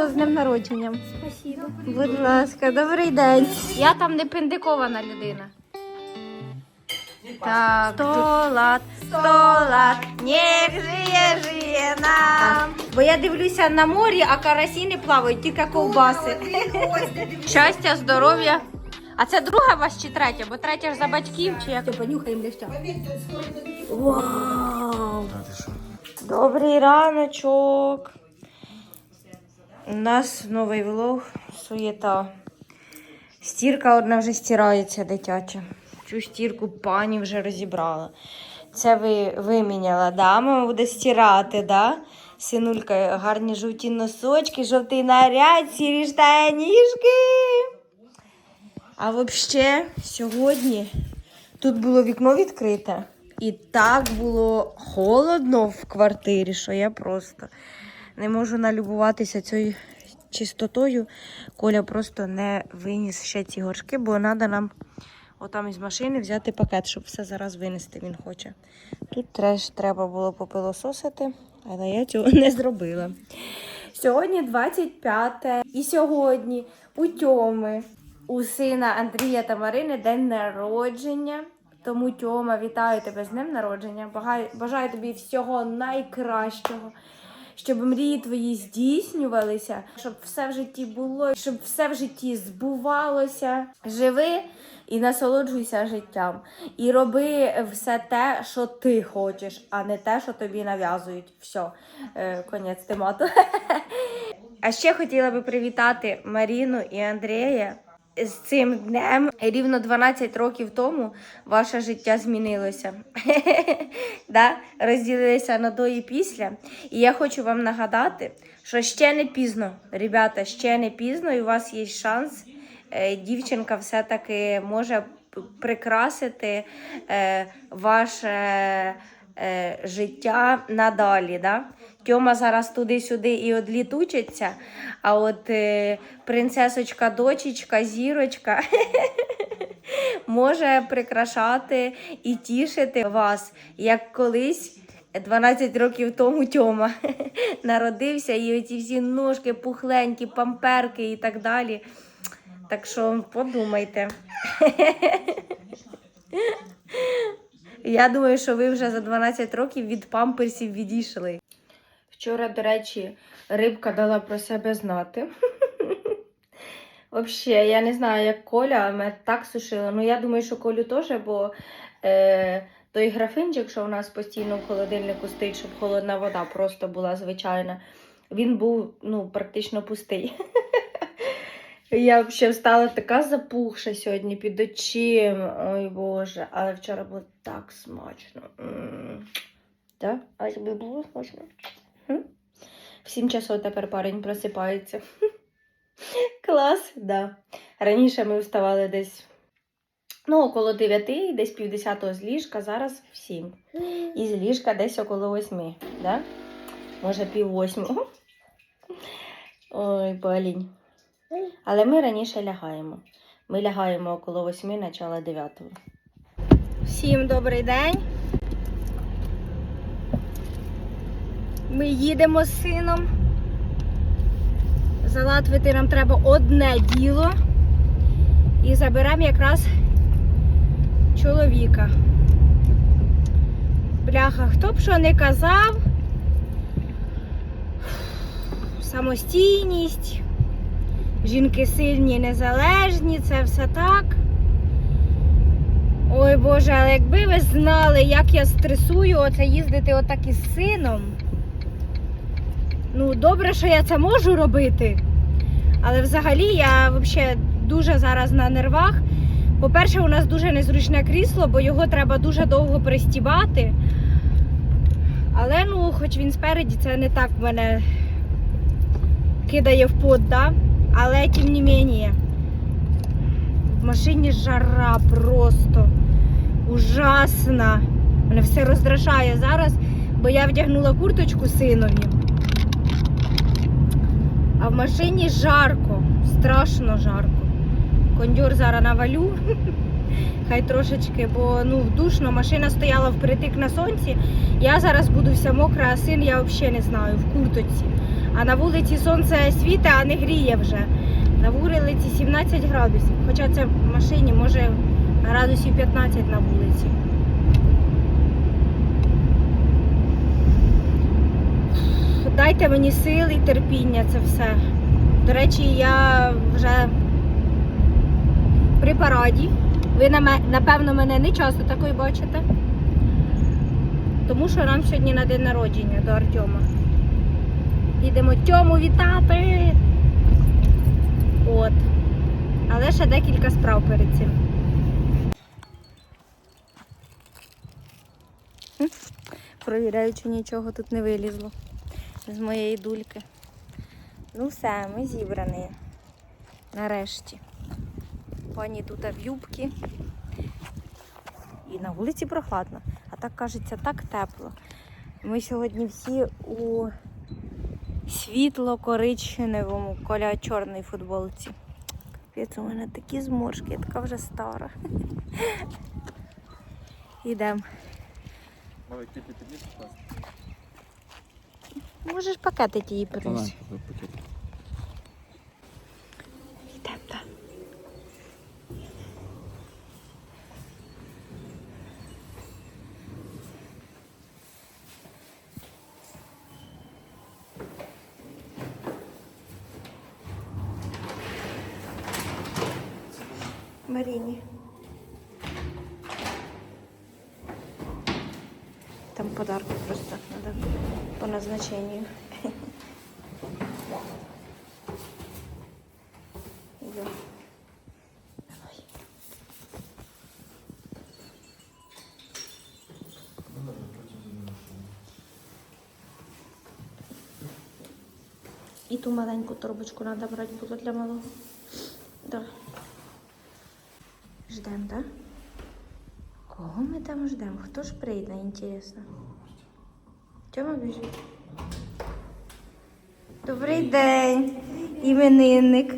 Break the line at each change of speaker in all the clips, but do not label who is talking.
фото з днем народженням.
Спасибо.
Будь ласка, добрий день. Я там не пиндикована людина. Так, сто лат, сто лат, нех жиє, жиє нам. Бо я дивлюся на морі, а карасі не плавають, тільки ковбаси. Щастя, здоров'я. А це друга вас чи третя? Бо третя ж за батьків, чи як?
Понюхаємо леща.
Вау! Добрий раночок. У нас новий влог, суєта. Стірка одна вже стирається дитяча. Цю стірку пані вже розібрала. Це ви виміняла, да? Мама буде стирати, да? Синулька, гарні жовті носочки, жовтий наряд, сірі штанішки. А взагалі, сьогодні тут було вікно відкрите. І так було холодно в квартирі, що я просто не можу налюбуватися цією чистотою. Коля просто не виніс ще ці горшки, бо треба нам отам із машини взяти пакет, щоб все зараз винести він хоче. Тут теж треба було попилососити, але я цього не зробила. Сьогодні 25 і сьогодні у Тьоми, у сина Андрія та Марини день народження. Тому Тьома, вітаю тебе з днем народження. Бажаю тобі всього найкращого, щоб мрії твої здійснювалися, щоб все в житті було, щоб все в житті збувалося. Живи і насолоджуйся життям. І роби все те, що ти хочеш, а не те, що тобі нав'язують. Все, конець темату. А ще хотіла би привітати Маріну і Андрія з цим днем. Рівно 12 років тому ваше життя змінилося. да? Розділилися на до і після. І я хочу вам нагадати, що ще не пізно, ребята, ще не пізно, і у вас є шанс. Е, Дівчинка все-таки може прикрасити е, ваше е, життя надалі. Да? Тьома зараз туди-сюди і одлітучиться, а от е, принцесочка, дочечка, зірочка може прикрашати і тішити вас, як колись. 12 років тому Тьома народився, і оці всі ножки пухленькі, памперки і так далі. Так що подумайте. Я думаю, що ви вже за 12 років від памперсів відійшли. Вчора, до речі, рибка дала про себе знати. Взагалі, я не знаю, як Коля, ми так сушили. Ну, я думаю, що Колю теж, бо е, той графинчик, що у нас постійно в холодильнику стоїть, щоб холодна вода просто була звичайна, він був ну, практично пустий. Я взагалі встала така запухша сьогодні під очима. Ой Боже, але вчора було так смачно. Так? А тобі було смачно? В 7 часов тепер парень просипається. Клас, да. Раніше ми вставали десь ну, около 9, десь півдесятого з ліжка, зараз в 7. І з ліжка десь около 8, да? Може пів восьмого. Ой, болінь. Але ми раніше лягаємо. Ми лягаємо около 8, начало 9. Всім добрий день. Ми їдемо з сином. Залатвити нам треба одне діло. І заберемо якраз чоловіка. Бляха, хто б що не казав. Самостійність. Жінки сильні, незалежні, це все так. Ой Боже, але якби ви знали, як я стресую оце їздити отак із сином. Ну, добре, що я це можу робити. Але взагалі я взагалі дуже зараз на нервах. По-перше, у нас дуже незручне крісло, бо його треба дуже довго пристібати. Але ну, хоч він спереді, це не так мене кидає в пот, да? Але тим не менее. В машині жара просто ужасна. Мене все роздражає зараз, бо я вдягнула курточку синові. А в машині жарко, страшно жарко. Кондьор зараз навалю. Хай трошечки, бо ну душно, машина стояла впритик на сонці. Я зараз буду вся мокра, а син я взагалі не знаю, в курточці. А на вулиці сонце світе, а не гріє вже. На вулиці 17 градусів. Хоча це в машині може градусів 15 на вулиці. Дайте мені сили і терпіння, це все. До речі, я вже при параді. Ви напевно мене не часто такою бачите. Тому що нам сьогодні на день народження до Артема. Їдемо Тьому вітати. От. Але ще декілька справ перед цим. Провіряю, чи нічого тут не вилізло з моєї дульки. Ну все, ми зібрані. Нарешті. Пані тут в юбці. І на вулиці прохладно. А так кажеться, так тепло. Ми сьогодні всі у світло-коричневому коля чорної футболці. Капець, у мене такі зморшки, я така вже стара.
Підніс.
Можеш пакети її принести.
на, пакет.
Йдемо, так. Маріні. Там подарки просто надо по назначению. І ту маленьку торбочку треба брати було для малого. Да. Ждем, да? Кого ми там ждемо? Хто ж прийде, інтересно? Чому біжить? Добрий день, іменинник.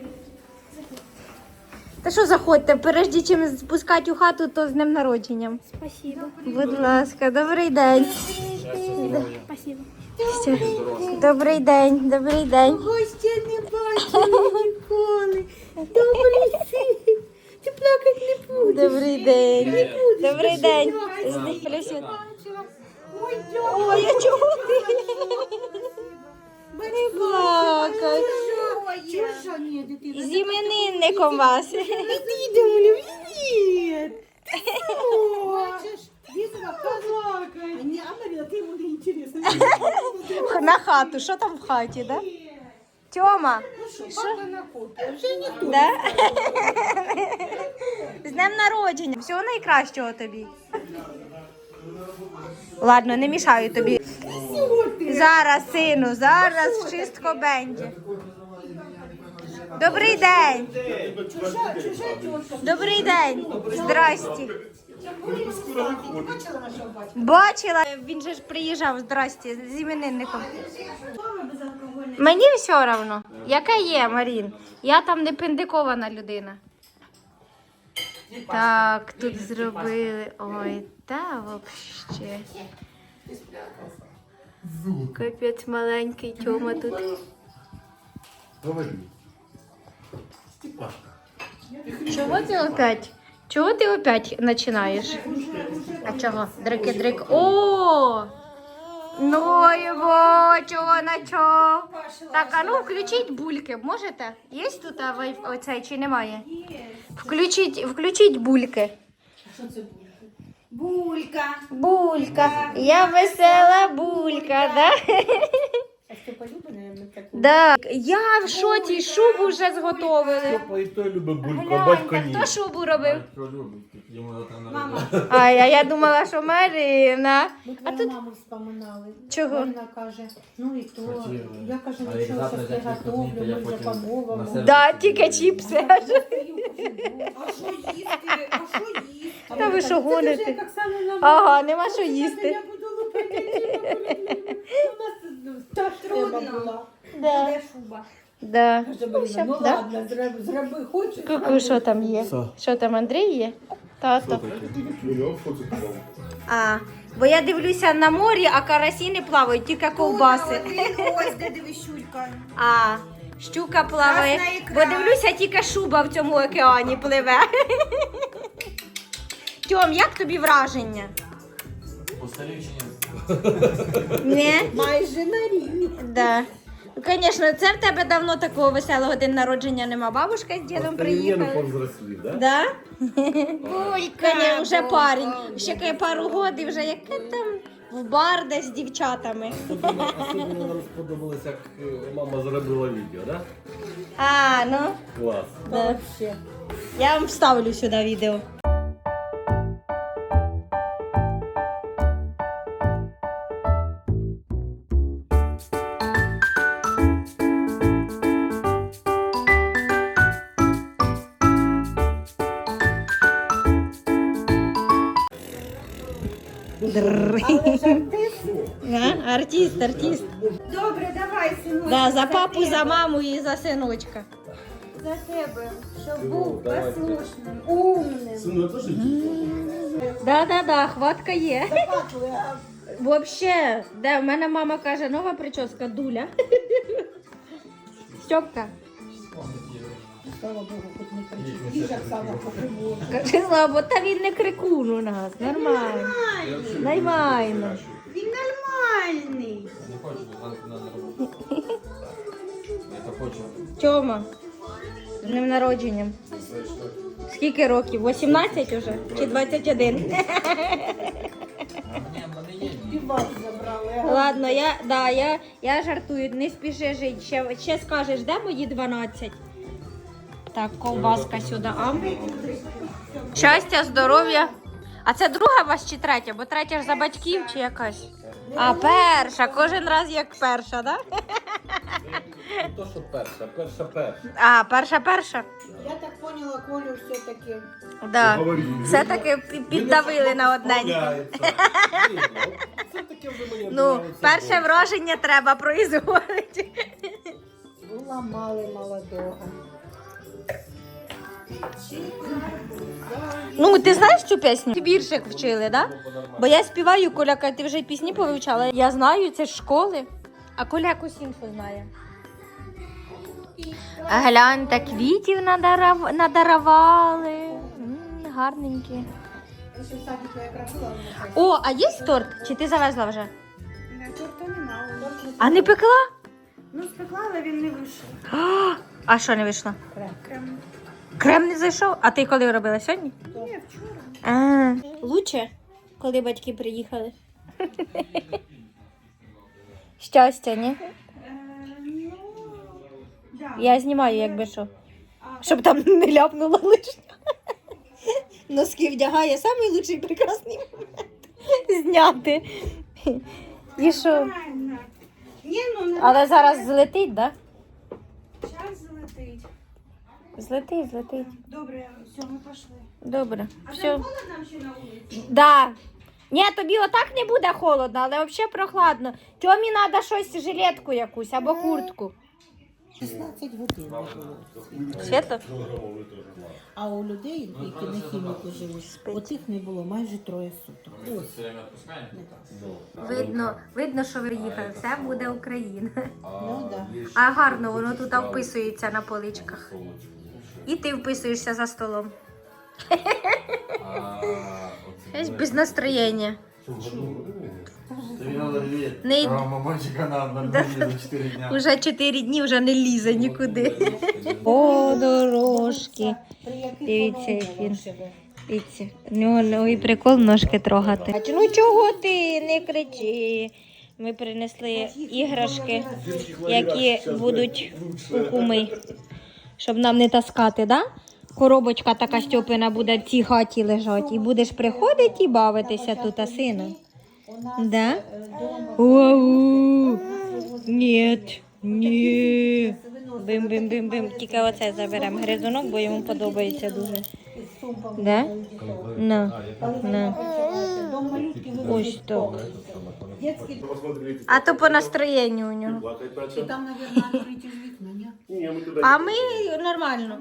Та що заходьте, пережді чим спускати у хату, то з днем народженням.
Спасибо.
Будь ласка, добрий день.
Спасибо.
Добрий день, добрий день.
Гостя не бачила ніколи. Добрий син. Ти плакати не будеш.
Добрий день. Добрий день.
Ой,
а чого ти? Не плакай.
Чужа, ні, дитина.
З іменинником вас.
Іди, привіт. Бачиш. А а ти інтересно.
На хату, що там в хаті, да? Тьома,
Хата на копі, вже ніхто.
да? З днем народження. Всього найкращого тобі. Ладно, не мішаю тобі. Зараз, сину, зараз чистко бенді. Добрий день. Добрий день. Здрасті.
Бачила
він же ж приїжджав, здрасті, з іменинником. Мені все одно. Яка є, Марін? Я там не пендикована людина. Так, тут зробили. Ой, та вообще. Капець маленький Тьома тут.
Говори.
Чого ти опять? Чого ти опять починаєш? А чого? Дрики-дрик. О! Ну його, чого на чого? Так, а ну включіть бульки, можете? Є тут а, вай- оцей чи немає? Включіть, включіть бульки.
Булька.
Булька, я весела булька, да?
Степа любить, таку?
Да. Я в шоці, шубу вже зготовили.
Папа і той любить бульку, а батько ні.
хто шубу робив?
Батько любить, йому там
Мама.
Ай, а я думала, що Марина.
Ми
А
твою
тут
маму вспоминали.
Чого?
Вона каже, ну і то.
Хотіли.
Я кажу,
А як
нічого
завтра
не готовлю,
днів, то я
ми вже
потім на
помовимо.
себе-
Да, тільки чіпси.
А що їсти? А що їсти?
Та ви що гоните?
Оксана нам
Ага, нема що
Я
їсти.
буду лупити. У нас ну, тема була.
Да.
Шуба?
Да.
Каже, ну
Да?
ладно, зроби, зроби хочеш.
Ку-ку, що там є?
Що?
Що там, Андрій є? Тато. А, Бо я дивлюся на морі, а карасі не плавають, тільки ковбаси.
Ось де диви щулька.
А, щука плаває.
Красна ікра.
Бо дивлюся, тільки шуба в цьому океані пливе. Тьом, як тобі враження?
Ні?
Не?
Майже на рівні.
Да. Ну, звісно, це в тебе давно такого веселого день народження нема. Бабушка з дідом приїхали.
повзрослів, да?
Да?
Булька.
Коня вже парень. Ще кає пару годів, вже яке там в бар десь з дівчатами.
Особливо нам сподобалось, як е, мама зробила відео, да?
А, ну.
Клас.
Да. Я вам вставлю сюди відео. А, Артист, артист.
Добре, давай, синочку.
Да, за папу, за маму і за синочка.
За тебе, щоб
Ну,
був послушним, умним.
Сину, теж
Да, да, да, хватка є. Вообще, де в мене мама каже, нова прическа дуля. Стьопка.
Слава Богу, хоч не кричить. Їжа сама покриву.
Каже, слабо, та він не крикун у нас. Нормально. Нормально.
Він нормальний.
Не хочу, на роботу. Я хочу.
Тьома. З днем народженням. Скільки років? 18 уже? Чи 21?
Півак забрали.
Ладно, я, да, я, я жартую, не спіши жити. Ще, ще скажеш, де мої 12? Так, ковбаска сюди. А? Щастя, здоров'я. А це друга у вас чи третя? Бо третя ж за батьків чи якась? А перша, кожен раз як перша, так? Да?
Не то, що перша, перша перша.
А, перша перша?
Я так поняла, Колю все-таки.
Да. Все-таки пі- піддавили на одненьку.
Все-таки
Ну, перше враження треба производити.
Уламали молодого.
Ну, ти знаєш цю пісню? Віршик вчили, да? Бо я співаю, Коля, каже, ти вже пісні повивчала. Я знаю, це з школи. А Коля якусь іншу знає. Гляньте, квітів надарав... надарували. М, Гарненькі.
Ще.
О, а є торт? Чи ти завезла вже?
Чорта нема.
А не пекла?
Ну, спекла, але він не вийшов.
А, А що не вийшло?
Крем.
Крем не зайшов? А ти коли робила сьогодні?
Ні, вчора.
А, лучше, коли батьки приїхали. Щастя, ні?
Е, ну.
Я знімаю, якби що. Щоб там не ляпнуло лишнє. Носки вдягає самий лучший прекрасний момент зняти. І що?
Ну,
Але зараз злетить, так? Да? Злетить, злетить.
Добре, все, ми пішли.
Добре.
А
Все.
там холодно ще на вулиці?
Да. Ні, тобі отак не буде холодно, але взагалі прохладно. Тьомі треба щось, жилетку якусь або куртку.
16 годин було.
Свято?
А у людей, які на хіміку живуть, оцих не було майже троє суток.
Все?
Видно, видно, що ви їхали. Це буде Україна.
Ну да.
А гарно воно тут вписується на поличках. І ти вписуєшся за столом. Ось без настроєння. Не-
мамончика на одному дні за 4 дня.
Уже чотири дні вже не лізе нікуди. О, дорожки. Дивіться, як він. Дивіться, в нього новий прикол ножки трогати. Ну чого ти не кричи? Ми принесли іграшки, які будуть у куми, щоб нам не таскати, да? Коробочка така Стьопина буде в цій хаті лежати. І будеш приходити і бавитися тут, а сину. Да? Оу. Ні. Ні. Бим-бим-бим-бим. Тільки оце заберемо гризунок, бо йому подобається дуже. Да? На. На. Ось так. А то по настроєнню у нього.
І там, мабуть, відкриті ж вікна, ні?
Ні, ми туди.
А ми нормально.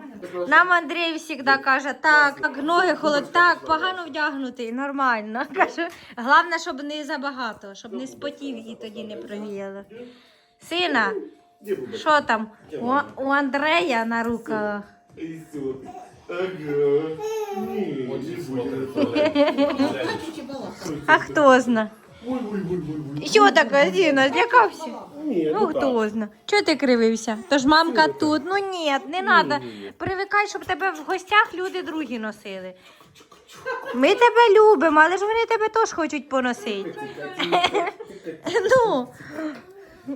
Нам Андрій завжди каже, так, так, ноги холод, так, погано вдягнутий, нормально. Каже, головне, щоб не забагато, щоб не спотів і тоді не провіяло. Сина, що там? У, у Андрея на руках.
Ага. Ні, не буде.
А хто зна?
Ой, ой, ой, ой, ой.
Що таке, Діна, злякався?
Ні,
Ну хто зна? Чого ти кривився? Тож мамка тут. Ну ні, не треба. Привикай, щоб тебе в гостях люди другі носили. Ми тебе любимо, але ж вони тебе теж хочуть поносити. Ну.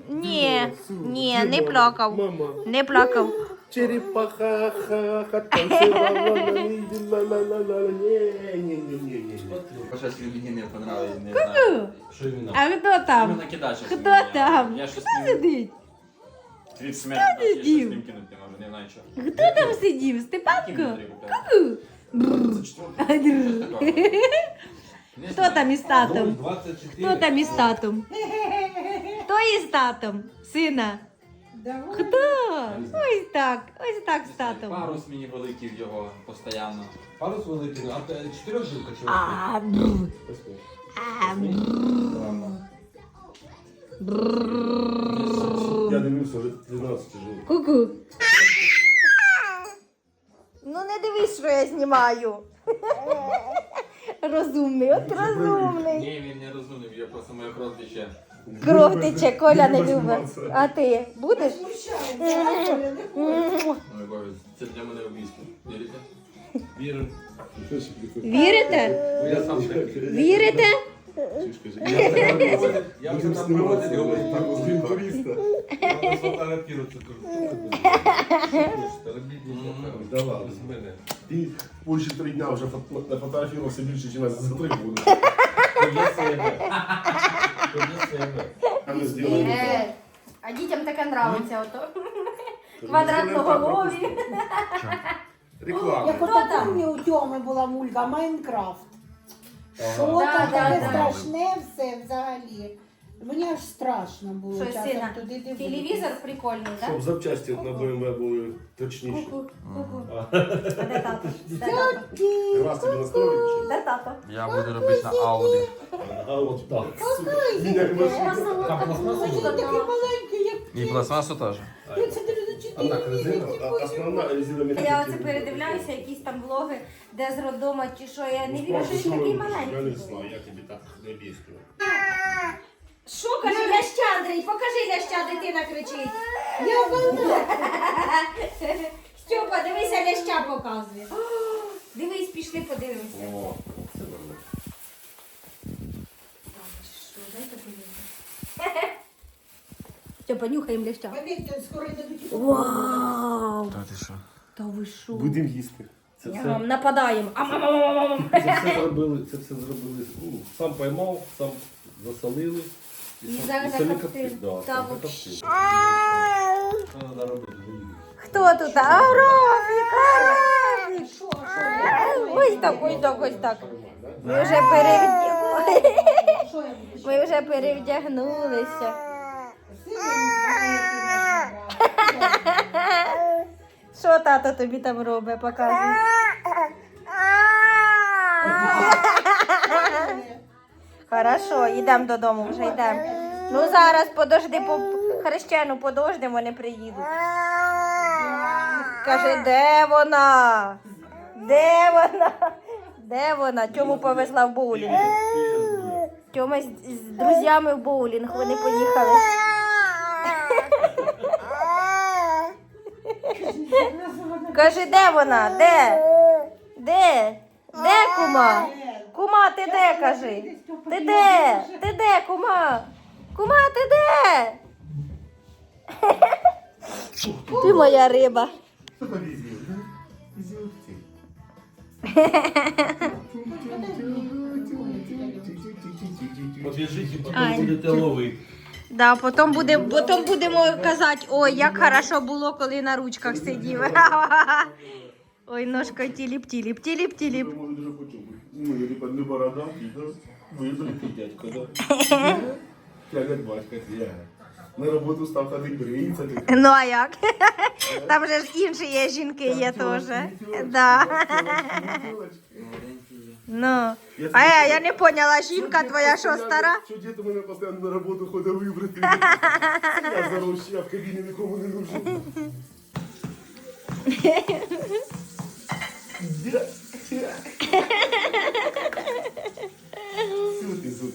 Ні, ні, не плакав. Не плакав.
Черепаха, ха, ха, танцевала, ла-ла-ла-ла-ла-ла. Ні, ні, ні, ні, ні.
Щось мені не понравилось, не знаю.
Що іменно?
А хто там?
Іменно кидати щось
Хто
мені.
там?
Я щось
Хто
не
сидить?
Від смерті, я щось
сидів?
ним кинути не можу, не знаю що.
Хто там сидів?
Ким
Степанко?
мені треба? Це четвертий. Не
Хто
знаю.
там із татом?
24.
Хто там із татом? Хто із татом? Сина? Хто? Ось так, ось так з татом.
Парус мені великий в його постійно.
Парус великий, а ти чотирьох жилка чи
А. А,
Я дивився вже 13 жив.
Ку-ку. Ну не дивись, що я знімаю. Розумний, от розумний.
Ні, він не розумів, я просто кров тече.
Кров тече, Коля не любить. А ти будеш?
Ой, Боже, це для мене убійство. Вірите?
Вірю.
Вірите?
Я сам так.
Вірите?
Я вже там проводить, говорить, так. Треба сфотографувати тут.
Да ладно.
Мене.
Ти більше три дня вже фото- нафотографувався більше, ніж нас за три буде.
Для себе. Для себе.
А.
Е, дітям таке нравиться ото. Квадратноголові.
Як ото помню, у Тьоми була мулька Майнкрафт. Що
Да,
там
да,
таке
да.
страшне все взагалі. Мені аж страшно було
Що,
часом
сина,
туди дивитися.
Телевізор прикольний, так?
Щоб запчасті на BMW були точніші.
Ку-ку, ку-ку. А де тато? Де тато?
Раз тобі настроїть?
Де тато?
Я буду робити на Ауді.
А от так. Він як машина.
Він такий маленький, як
І пластмасу теж.
це
А так, резина, а основна резина
Я оце передивляюся, якісь там влоги, де з роддома чи що. Я не вірю, що він такий
Я не
маленький.
знаю, я тобі так не об'ясню.
Що каже ляща, Андрій? Покажи ляща, дитина кричить.
Я вона.
Стьопа, дивися, ляща показує. О, Дивись, пішли, подивимося.
О, це нормально.
Що, дайте подивимося. Стьопа, нюхаємо ляща.
Повірте, скоро дадуть.
Вау!
Та ти що?
Та ви що?
Будемо їсти. Це
Я
все,
вам нападаємо. Ам-ам-ам-ам-ам.
це все зробили, це все зробили. ну, Сам поймав, сам засолили. Да.
Треба робити?
Хто тут? А, Ромік. Ось так, ось так, ось так. Ми вже перевдягнулися. Ми вже перевдягнулися. Що тато тобі там робить, показуй. Хорошо, йдемо додому, вже йдемо. Ну зараз подожди, по хрещену подожди, вони приїдуть. Каже, де вона? Де вона? Де вона? Тьому повезла в боулінг. Тьома з, з друзями в боулінг, вони поїхали. Каже, де вона? Де? Де? Де кума? Кума, ти де, кажи? Ти де? Ти де, кума? Кума, ти де? Ти моя риба.
Подвяжите,
Ай.
потім будете ловити.
Да, потім, буде, потім будемо казати, ой, як хорошо було, коли на ручках сидів. Ой, ножка тіліп, тіліп,
Ну, я типа не бородавки, да? Ну, я далекий дядько, да? Як батька, я. На роботу став ходити, бриється.
Ну а як? Там же ж інші є жінки є теж. Да. Ну. А я, я не поняла, жінка твоя що стара?
Що дід у мене постійно на роботу ходить вибрати. Я зарощу, я в кабіні нікому не нужен. Зук.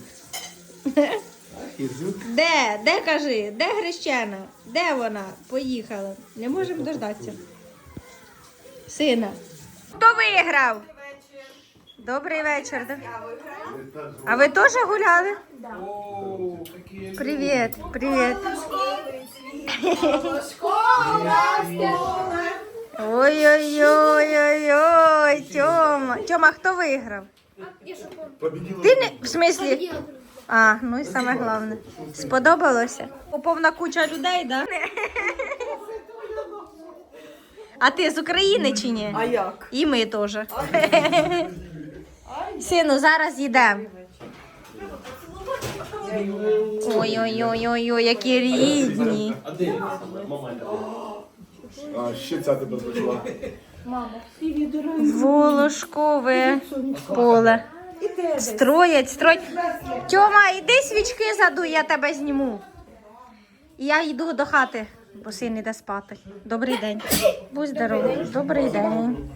Ах, і зук.
Де? Де кажи? Де Хрещена? Де вона? Поїхала. Не можемо дождатися. Сина. Хто виграв? Добрий вечір. да? А ви теж гуляли? Привіт, привіт. Ой-ой-ой-ой-ой, Тьома. Тьома, хто виграв? Ти не в смислі? А, ну і саме головне. Сподобалося? Повна куча людей, да? А ти з України чи ні?
А як?
І ми теж. Сину, зараз їдемо. Ой-ой-ой-ой, які рідні.
А, ще ця тебе почала.
Волошкове поле. Строять, строять. Тьома, іди свічки задуй, я тебе зніму. Я йду до хати, бо син іде спати. Добрий день. Будь здоровий. Добрий день.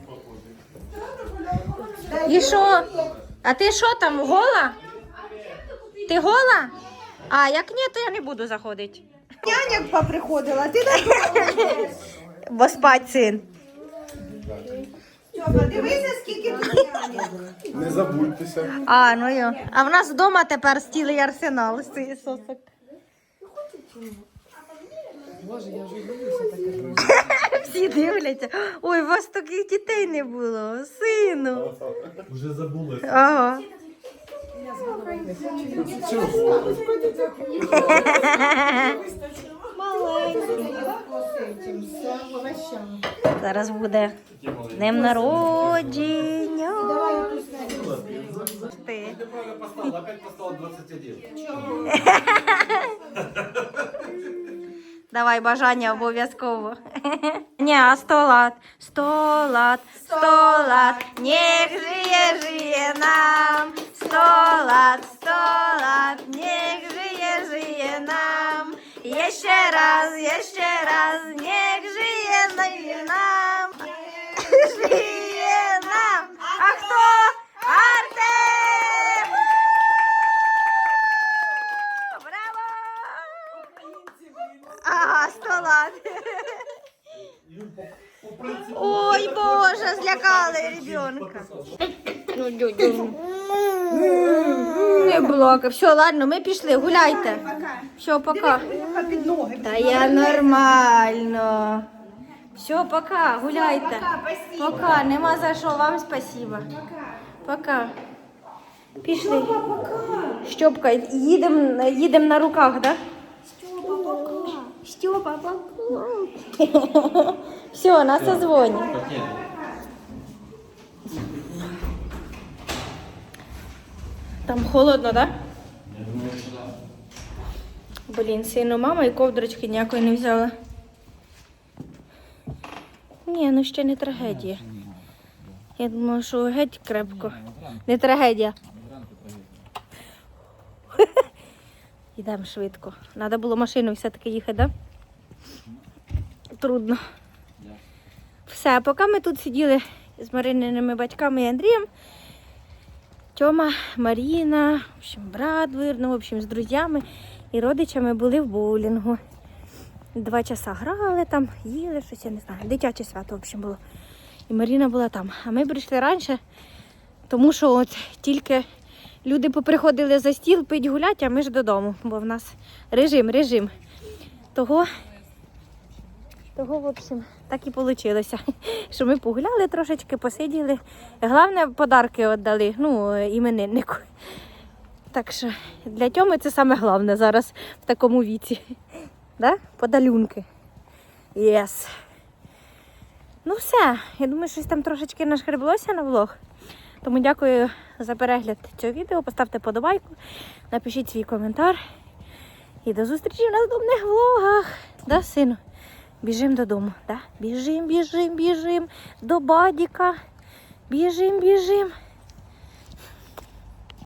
І що? А ти що там, гола? Ти гола? А, як ні, то я не буду заходити.
Няня поприходила, ти не
Бо спать син.
Дивися, скільки тут.
Не забудьтеся.
А, ну йо. А в нас вдома тепер стілий арсенал з цієї сосок. Боже, я вже Всі дивляться. Ой, у вас таких дітей не було. Сину.
Вже забули.
Ага. Зараз буде днем народження. Ти.
Неправильно поставил, опять поставил 21.
Давай бажання обов'язково. А сто лат, сто лат, сто лат, нех жиє, жиє нам. Сто лат, сто лат, нех жиє, жиє нам. Є ще раз, є ще раз, нех жиє, жиє нам. Жиє нам. А хто? Артем! Браво! Ага, сто лат. Ой, Боже, злякали ребенка. Ну, дю-дю. Не. Все, ладно, ми пішли, гуляйте. Все, пока.
Під ноги.
Та я нормально. Все, пока, гуляйте. Пока, нема за що, вам спасибо. Пока. Пішли. Щопка, їдемо їдем на руках, да? Степа, пока. Все, нас созвоним. Там холодно, да? Блін, сину, мама і ковдрочки ніякої не взяла. Ні, ну ще не трагедія. Я думала, що геть крепко. Не трагедія. Йдемо швидко. Треба було машиною все-таки їхати, да? Трудно. Все, поки ми тут сиділи з Марининими батьками і Андрієм, Тьома, Маріна, в общем, брат вирно, в общем, з друзями і родичами були в боулінгу. Два часа грали там, їли щось, я не знаю. Дитяче свято, в общем, було. І Маріна була там. А ми прийшли раніше, тому що от тільки люди поприходили за стіл пить гулять, а ми ж додому, бо в нас режим, режим. Того, того в общем, так і вийшло, що ми погуляли трошечки, посиділи. Головне, подарки віддали, ну, імениннику. Так що для Тьоми це саме головне зараз в такому віці. Да? Подалюнки. Єс. Ну все, я думаю, щось там трошечки нашкреблося на влог. Тому дякую за перегляд цього відео. Поставте подобайку, напишіть свій коментар. І до зустрічі в наступних влогах. Да, сину? Біжим додому, да? Біжим, біжим, біжим до бадіка. Біжим, біжим.